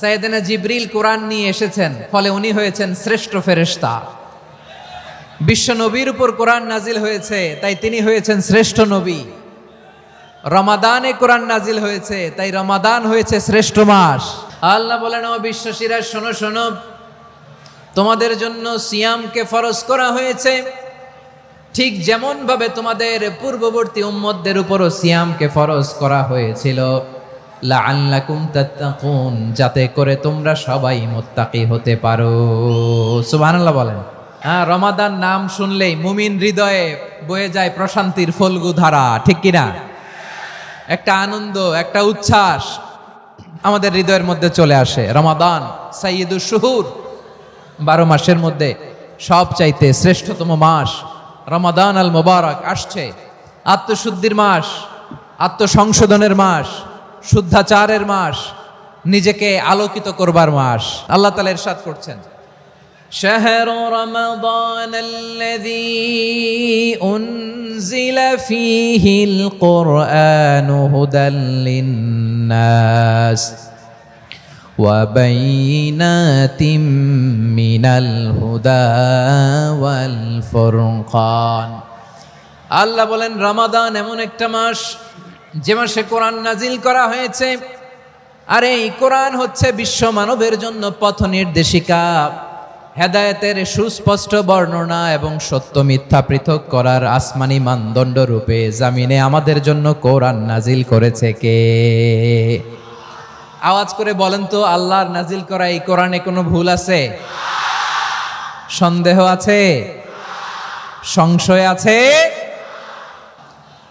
সাইয়েদেনা জিব্রিল কোরআন নিয়ে এসেছেন, ফলে উনি হয়েছেন শ্রেষ্ঠ ফেরেশতা। বিশ্ব নবীর উপর কোরআন নাজিল হয়েছে, তাই তিনি হয়েছেন শ্রেষ্ঠ নবী। রমাদানে কোরআন নাজিল হয়েছে, তাই রমাদান হয়েছে শ্রেষ্ঠ মাস। আল্লাহ বলেন, ও বিশ্বশিরা, শোনো শোনো, তোমাদের জন্য সিয়ামকে ফরজ করা হয়েছে। ঠিক যেমন ভাবে তোমাদের পূর্ববর্তী উম্মতদের উপরও সিয়ামকে ফরজ করা হয়েছিল। লাআল্লাকুম তাত্তাকুন, যাতে করে তোমরা সবাই মুত্তাকি হতে পারো। সুবহানাল্লাহ বলেন। হ্যাঁ রমাদান নাম শুনলেই মুমিন হৃদয়ে বয়ে যায় প্রশান্তির ফলগু ধারা, ঠিক কিনা? একটা আনন্দ, একটা উচ্ছ্বাস আমাদের হৃদয়ের মধ্যে চলে আসে। রমাদান সাইয়দুর শুহুর, বারো মাসের মধ্যে সব চাইতে শ্রেষ্ঠতম মাস। রমাদান আল মোবারক আসছে। আত্মশুদ্ধির মাস, আত্মসংশোধনের মাস শুদ্ধাচারের মাস নিজেকে আলোকিত করবার মাস আল্লাহ তালা ইরশাদ করছেন شهر رمضان الذي أنزل فيه القرآن هدى للناس وبينات من الهدى والفرقان আল্লাহ বলেন রমাদান এমন একটা মাস যে মাসে কোরআন নাজিল করা হয়েছে, আর এই কোরআন হচ্ছে বিশ্ব মানবের জন্য পথ নির্দেশিকা। হেদায়েতের সুস্পষ্ট বর্ণনা এবং সত্য মিথ্যা পৃথক করার আসমানি মানদণ্ড রূপে জামিনে আমাদের জন্য কোরআন নাজিল করেছে কে? আওয়াজ করে বলেন তো, আল্লাহর নাজিল করা এই কোরআনে কোনো ভুল আছে? সন্দেহ আছে? সংশয় আছে?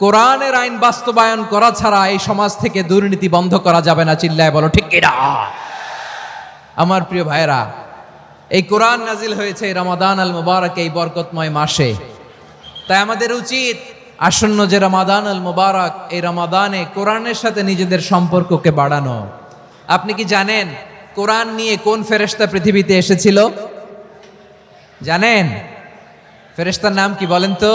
কোরআনের আইন বাস্তবায়ন করা ছাড়া এই সমাজ থেকে দুর্নীতি বন্ধ করা যাবে না, চিল্লায় বলো, ঠিক কিনা? আমার প্রিয় ভাইরা এই কোরআন নাজিল হয়েছে রমাদান আল মুবারক এই বরকতময় মাসে। তাই আমাদের উচিত আসন্ন যে রমাদান আল মুবারক, এই রমাদানে কোরআনের সাথে নিজেদের সম্পর্ককে বাড়ানো। আপনি কি জানেন কোরআন নিয়ে কোন ফেরেশতা পৃথিবীতে এসেছিল? জানেন? ফেরেশতার নাম কি বলেন তো?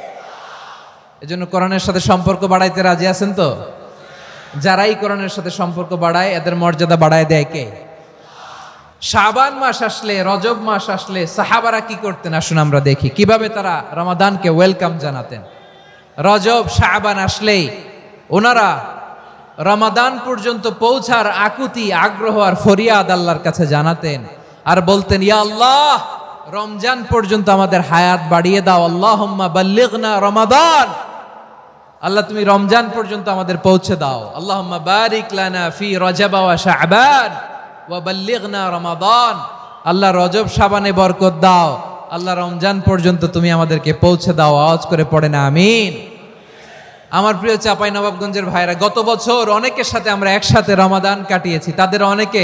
এজন্য কোরআনের সাথে সম্পর্ক বাড়াইতে রাজি আছেন তো? যারাই কোরআনের সাথে সম্পর্ক বাড়ায়, এদের মর্যাদা বাড়ায় দেয় কে? শাবান মাস আসলে, রজব মাস আসলে সাহাবারা কি করতেন? আসুন আমরা দেখি। কীভাবে তারা রমাদানকে ওয়েলকাম জানাতেন? রজব, শাবান আসলেই ওনারা রমাদান পর্যন্ত পৌঁছার আকুতি, আগ্রহ আর ফরিয়াদ আল্লাহর কাছে জানাতেন আর বলতেন, ইয়া আল্লাহ, রমজান পর্যন্ত আমাদের হায়াত বাড়িয়ে দাও। আল্লাহ বাল্লিগনা রমাদান। আল্লাহ, তুমি রমজান পর্যন্ত আমাদের পৌঁছে দাও। আল্লাহ বারিক লানা ফি রজাবা ওয়া শাবান ওয়া বাল্লিগনা রমাদান। আল্লাহ রজব শাবানে বরকত দাও। আল্লাহ রমজান পর্যন্ত তুমি আমাদেরকে পৌঁছে দাও। আওয়াজ করে পড়ে না আমিন। আমার প্রিয় চাপাই নবাবগঞ্জের ভাইরা, গত বছর অনেকের সাথে আমরা একসাথে রমাদান কাটিয়েছি। তাদের অনেকে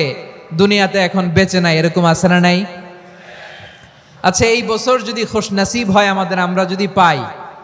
দুনিয়াতে এখন বেঁচে নাই, এরকম আছে না নাই? আচ্ছা এই বছর যদি খোশ নাসিব হয় আমাদের, আমরা যদি পাই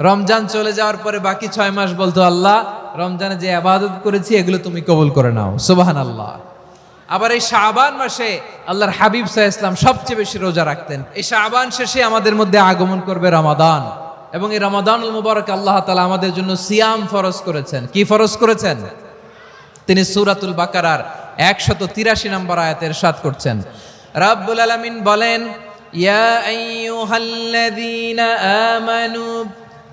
রমজান চলে যাওয়ার পরে বাকি ছয় মাস বলতো, আল্লাহ, রমজানে যে আবাদত করেছি, এগুলো তুমি কবুল করে নাও। সুবাহান আল্লাহ আবার এই শাহবান মাসে আল্লাহর হাবিব সাহা ইসলাম সবচেয়ে বেশি রোজা রাখতেন। এই শাহবান শেষে আমাদের মধ্যে আগমন করবে রমাদান। এবং এই রমাদানুল মুবারক আল্লাহ তালা আমাদের জন্য সিয়াম ফরজ করেছেন। কি ফরজ করেছেন? তিনি সুরাতুল বাকারার একশত তিরাশি নম্বর আয়াতের সাত করছেন। রাব্বুল আলামিন বলেন, ইয়া আমানু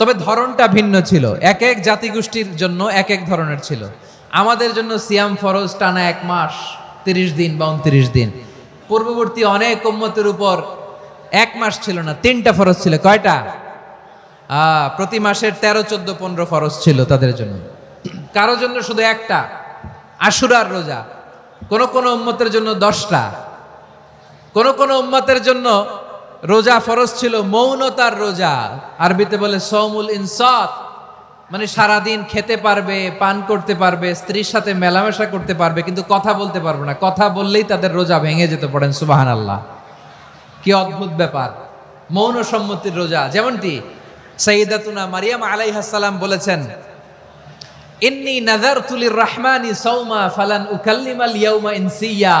তবে ধরনটা ভিন্ন ছিল। এক এক জাতিগোষ্ঠীর জন্য এক এক ধরনের ছিল। আমাদের জন্য সিয়াম ফরজ টানা এক মাস, তিরিশ দিন বা উনত্রিশ দিন। পূর্ববর্তী অনেক উম্মতের উপর এক মাস ছিল না, তিনটা ফরজ ছিল। কয়টা? প্রতি মাসের তেরো, চোদ্দ, পনেরো ফরজ ছিল তাদের জন্য। কারও জন্য শুধু একটা, আশুরার রোজা। কোন কোন উম্মতের জন্য দশটা। কোন কোন উম্মতের জন্য রোজা ফরজ ছিল, মৌনতার রোজা। আরবিতে বলে সৌমুল ইনসাত মানে সারাদিন খেতে পারবে, পান করতে পারবে, স্ত্রীর সাথে মেলামেশা করতে পারবে, কিন্তু কথা বলতে পারবে না। কথা বললেই তাদের রোজা ভেঙে যেতে পারেন সুবাহান আল্লাহ কি অদ্ভুত ব্যাপার। মৌন সম্মতির রোজা, যেমনটি সঈদাতুনা মারিয়াম আলাইহাসাল্লাম বলেছেন, ইন্নি নাজারতু লিররহমানি সৌমা ফালান উকাল্লিমাল ইয়াউমা ইনসিয়া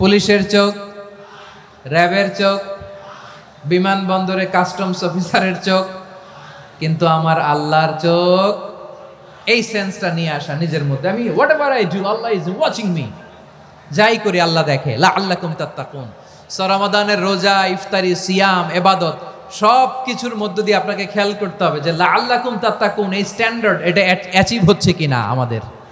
পুলিশের চোখ, র্যাবের চোখ, বিমানবন্দরে কাস্টমস অফিসারের চোখ, কিন্তু আমার আল্লাহর চোখ। এই সেন্সটা নিয়ে আসা নিজের মধ্যে। আমি whatever I do Allah is watching me যাই করি, আল্লাহ দেখে। লা আল্লাহ কুম তাত্তাকুন সরমাদানের রোজা, ইফতারি, সিয়াম, এবাদত সব কিছুর মধ্য দিয়ে আপনাকে খেয়াল করতে হবে যে লা আল্লাহ কুম তাত্তাকুন, এই স্ট্যান্ডার্ড এটা অ্যাচিভ হচ্ছে কিনা আমাদের।